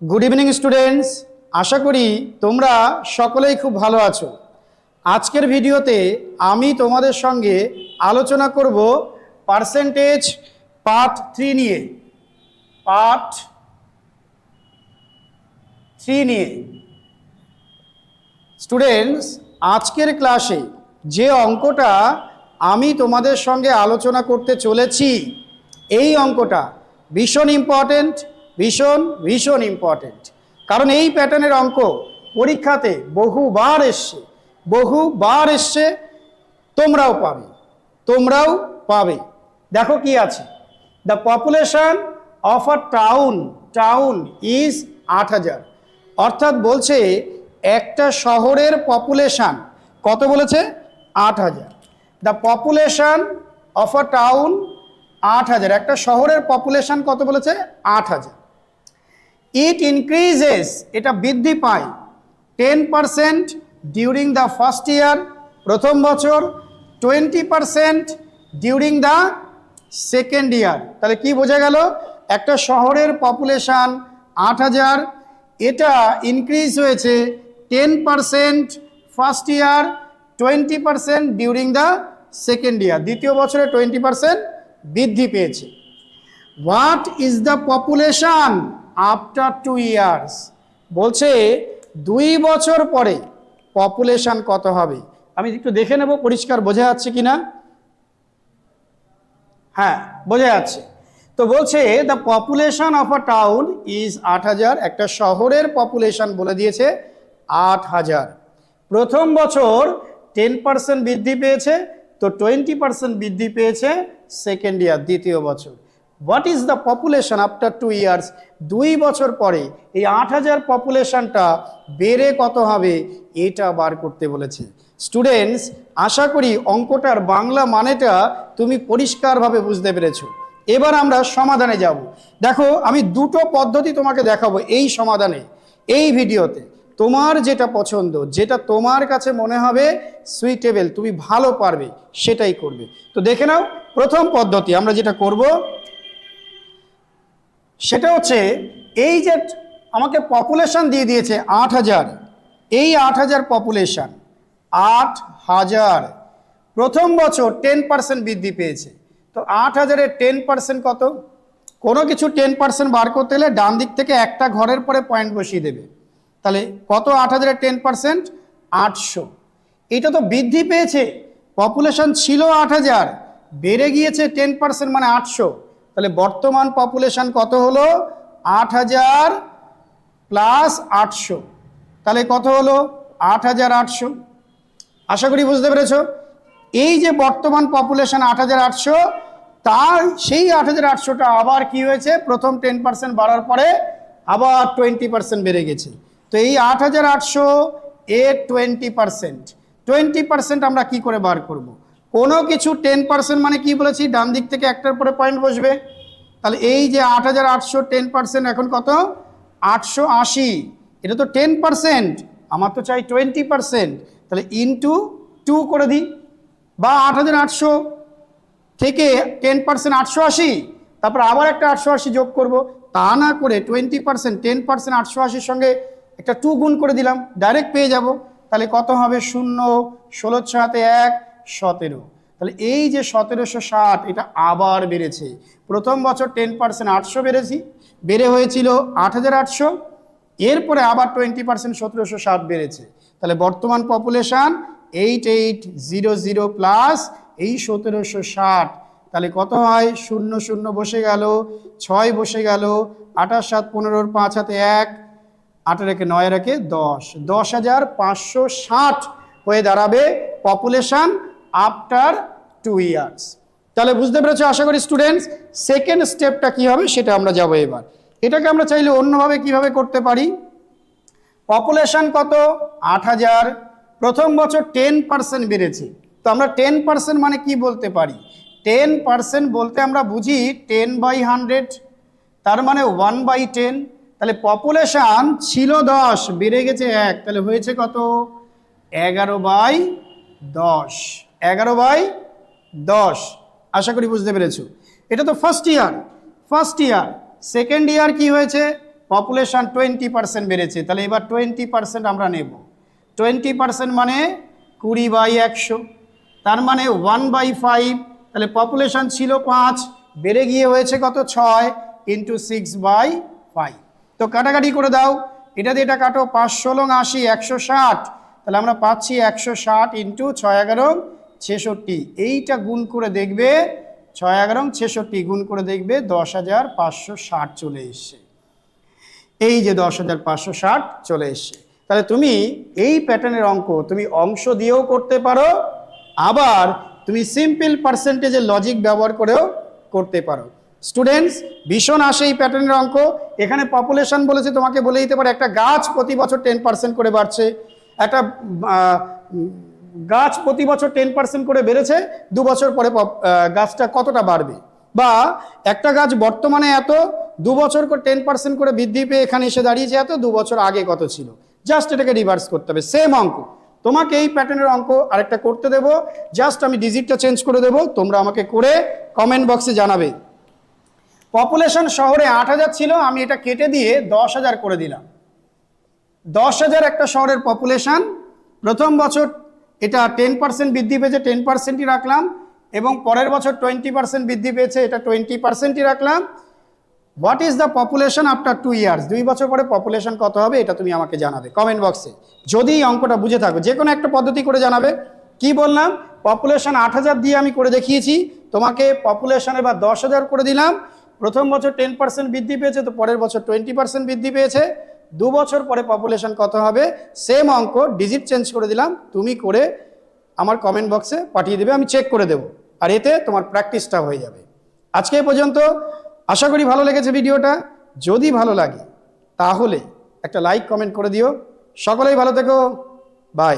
Good evening students আশা করি তোমরা সকলেই খুব ভালো আছো। আজকের ভিডিওতে আমি তোমাদের সঙ্গে আলোচনা করব পার্সেন্টেজ পার্ট থ্রি নিয়ে। পার্ট থ্রি নিয়ে। স্টুডেন্টস আজকের ক্লাসে যে অঙ্কটা আমি তোমাদের সঙ্গে আলোচনা করতে চলেছি, এই অঙ্কটা ভীষণ ইম্পর্ট্যান্ট ভীষণ ভীষণ ইম্পর্ট্যান্ট কারণ এই প্যাটার্নের অঙ্ক পরীক্ষাতে বহুবার এসছে বহুবার এসছে, তোমরাও পাবে তোমরাও পাবে। দেখো কি আছে। The population of a town town is আট হাজার। অর্থাৎ বলছে একটা শহরের পপুলেশান কত বলেছে? আট হাজার। The population of a town আট হাজার। একটা শহরের পপুলেশান কত বলেছে? আট হাজার। ইট ইনক্রিজেস এটা বৃদ্ধি পায়। Ten percent during the first year প্রথম বছর twenty percent during the second year তাহলে কি বোঝা গেল? একটা শহরের পপুলেশান আট হাজার, এটা ইনক্রিজ হয়েছে ten percent first year twenty percent during the second year দ্বিতীয় বছরে টোয়েন্টি পারসেন্ট বৃদ্ধি পেয়েছে। What is the population after two years বলছে দুই বছর পরে পপুলেশন কত হবে? আমি একটু দেখে নেব, পরিষ্কার বোঝা যাচ্ছে কি না হ্যাঁ বোঝা যাচ্ছে। তো বলছে the population of a town is আট হাজার। একটা শহরের পপুলেশন বলে দিয়েছে আট হাজার। প্রথম বছর টেন পার্সেন্ট বৃদ্ধি পেয়েছে, তো টোয়েন্টি পার্সেন্ট বৃদ্ধি পেয়েছে সেকেন্ড ইয়ার দ্বিতীয় বছর। What is the population after two years দুই বছর পরে এই আট হাজার পপুলেশনটা বেড়ে কত হবে এটা বার করতে বলেছে। স্টুডেন্টস আশা করি অঙ্কটার বাংলা মানেটা তুমি পরিষ্কারভাবে বুঝতে পেরেছ। এবার আমরা সমাধানে যাব। দেখো, আমি দুটো পদ্ধতি তোমাকে দেখাবো এই সমাধানে। এই ভিডিওতে তোমার যেটা পছন্দ, যেটা তোমার কাছে মনে হবে সুইটেবল তুমি ভালো পারবে, সেটাই করবে। তো দেখে নাও, প্রথম পদ্ধতি আমরা যেটা করব সেটা হচ্ছে এই যে আমাকে পপুলেশন দিয়ে দিয়েছে আট হাজার। এই আট হাজার পপুলেশন আট হাজার। প্রথম বছর টেন পার্সেন্ট বৃদ্ধি পেয়েছে। তো আট হাজারের টেন পার্সেন্ট কত? কোনো কিছু টেন পার্সেন্ট বার করতে গেলে ডান দিক থেকে একটা ঘরের পরে পয়েন্ট বসিয়ে দেবে। তাহলে কত আট হাজারের টেন পার্সেন্ট আটশো। এটা তো বৃদ্ধি পেয়েছে। পপুলেশন ছিল আট হাজার, বেড়ে গিয়েছে টেন পার্সেন্ট মানে আটশো। তাহলে বর্তমান পপুলেশন কত হলো? আট হাজার প্লাস আটশো। তাহলে কত হলো? আট হাজার আটশো। আশা করি বুঝতে পেরেছ? এই যে বর্তমান পপুলেশন আট হাজার আটশো, তার সেই আট হাজার আটশোটা আবার কি হয়েছে? প্রথম টেন পার্সেন্ট বাড়ার পরে আবার টোয়েন্টি পার্সেন্ট বেড়ে গেছে। তো এই আট হাজার আটশো এ টোয়েন্টি পার্সেন্ট টোয়েন্টি পার্সেন্ট আমরা কি করে বার করব। কোনো কিছু টেন পার্সেন্ট মানে কি বলেছি? ডান দিক থেকে একটার পরে পয়েন্ট বসবে। তাহলে এই যে আট হাজার আটশো টেন পার্সেন্ট এখন কত? আটশো আশি। এটা তো টেন পার্সেন্ট আমার তো চাই টোয়েন্টি পার্সেন্ট তাহলে ইনটু টু করে দিই। বা আট হাজার আটশো থেকে টেন পার্সেন্ট আটশো আশি। তারপর আবার একটা আটশো আশি যোগ করব। তা না করে টোয়েন্টি পার্সেন্ট টেন পার্সেন্ট আটশো আশির সঙ্গে একটা টু গুণ করে দিলাম। ডাইরেক্ট পেয়ে যাব। তাহলে কত হবে? শূন্য, ষোলো হাতে এক সতেরো। তাহলে এই যে সতেরোশো ষাট, এটা আবার বেড়েছে। প্রথম বছর টেন পার্সেন্ট আটশো বেড়েছি, বেড়ে হয়েছিল আট হাজার আটশো, এরপরে আবার টোয়েন্টি পার্সেন্ট সতেরোশো ষাট বেড়েছে। তাহলে বর্তমান population eight eight zero zero plus এই সতেরোশো ষাট। তাহলে কত হয়? শূন্য শূন্য বসে গেল, ছয় বসে গেল, আঠাশ সাত পনেরোর পাঁচ হাতে এক, আট রেখে নয় রেখে দশ। দশ হাজার পাঁচশো ষাট হয়ে দাঁড়াবে পপুলেশন। আফটার টু ইয়ার্স তাহলে বুঝতে পেরেছ, আশা করি স্টুডেন্টস সেকেন্ড স্টেপটা কি হবে সেটা আমরা যাব এবার। এটাকে আমরা চাইলে অন্যভাবে কীভাবে করতে পারি? পপুলেশন কত? আট হাজার। প্রথম বছর টেন পার্সেন্ট বেড়েছে। তো আমরা টেন পার্সেন্ট মানে কি বলতে পারি? টেন পার্সেন্ট বলতে আমরা বুঝি টেন বাই হান্ড্রেড তার মানে ওয়ান বাই টেন তাহলে পপুলেশান ছিল দশ, বেড়ে গেছে এক। তাহলে হয়েছে কত? এগারো বাই দশ। এগারো বাই দশ। আশা করি বুঝতে পেরেছ। এটা তো first year first year second year কি হয়েছে? পপুলেশন টোয়েন্টি পার্সেন্ট বেড়েছে। তাহলে এবার টোয়েন্টি পার্সেন্ট আমরা নেব। টোয়েন্টি পার্সেন্ট মানে কুড়ি বাই একশো। তার মানে ওয়ান বাই ফাইভ তাহলে পপুলেশন ছিল পাঁচ। বেড়ে গিয়ে হয়েছে কত? ছয় ইন্টু সিক্স বাই ফাইভ তো কাটাকাটি করে দাও। এটা দিয়ে এটা কাটো পাঁচ ষোলো আশি, একশো ষাট। তাহলে আমরা পাচ্ছি একশো ষাট ইন্টু ছয় এগারো। ছেষট্টি, এইটা গুণ করে দেখবে ছয় এগারো, ছেষট্টি গুণ করে দেখবে দশ হাজার পাঁচশো ষাট চলে এসছে। এই যে দশ হাজার পাঁচশো ষাট চলে এসছে। তাহলে তুমি এই প্যাটার্নের অঙ্ক তুমি অংশ দিয়েও করতে পারো, আবার তুমি সিম্পল পার্সেন্টেজের লজিক ব্যবহার করেও করতে পারো। স্টুডেন্টস, ভীষণ আসে এই প্যাটার্নের অঙ্ক। এখানে পপুলেশন বলেছে, তোমাকে বলে দিতে পারে, একটা গাছ প্রতি বছর টেন পার্সেন্ট করে বাড়ছে। একটা গাছ প্রতি বছর টেন পার্সেন্ট করে বেড়েছে, দু বছর পরে গাছটা কতটা বাড়বে? বা একটা গাছ বর্তমানে এত, দু বছর করে টেন পার্সেন্ট করে বৃদ্ধি পেয়ে এখানে এসে দাঁড়িয়েছে এত, দু বছর আগে কত ছিল? জাস্ট এটাকে রিভার্স করতে হবে। সেম অঙ্ক। তোমাকে এই প্যাটার্নের অঙ্ক আরেকটা করতে দেবো। জাস্ট আমি ডিজিটটা চেঞ্জ করে দেবো। তোমরা আমাকে করে কমেন্ট বক্সে জানাবে। পপুলেশন শহরে আট হাজার ছিল, আমি এটা কেটে দিয়ে দশ হাজার করে দিলাম। দশ হাজার একটা শহরের পপুলেশন প্রথম বছর এটা টেন পার্সেন্ট বৃদ্ধি পেয়েছে টেন পার্সেন্টই রাখলাম, এবং পরের বছর টোয়েন্টি পার্সেন্ট বৃদ্ধি পেয়েছে, এটা টোয়েন্টি পার্সেন্টই রাখলাম। What is the population after two years দুই বছর পরে পপুলেশন কত হবে, এটা তুমি আমাকে জানাবে কমেন্ট বক্সে যদি এই অঙ্কটা বুঝে থাকো, যে কোনো একটা পদ্ধতি করে জানাবে। কি বললাম? পপুলেশন আট হাজার দিয়ে আমি করে দেখিয়েছি, তোমাকে পপুলেশন এবার দশ করে দিলাম। প্রথম বছর টেন পার্সেন্ট বৃদ্ধি পেয়েছে, তো পরের বছর টোয়েন্টি পার্সেন্ট বৃদ্ধি পেয়েছে। দু বছর পরে পপুলেশন কত হবে? সেম অঙ্ক ডিজিট চেঞ্জ করে দিলাম, তুমি করে আমার কমেন্ট বক্সে পাঠিয়ে দেবে, আমি চেক করে দেবো। আর এতে তোমার প্র্যাকটিসটা হয়ে যাবে। আজকে পর্যন্ত, আশা করি ভালো লেগেছে ভিডিওটা। যদি ভালো লাগে, তাহলে একটা লাইক কমেন্ট করে দিও। সকলেই ভালো থেকো। বাই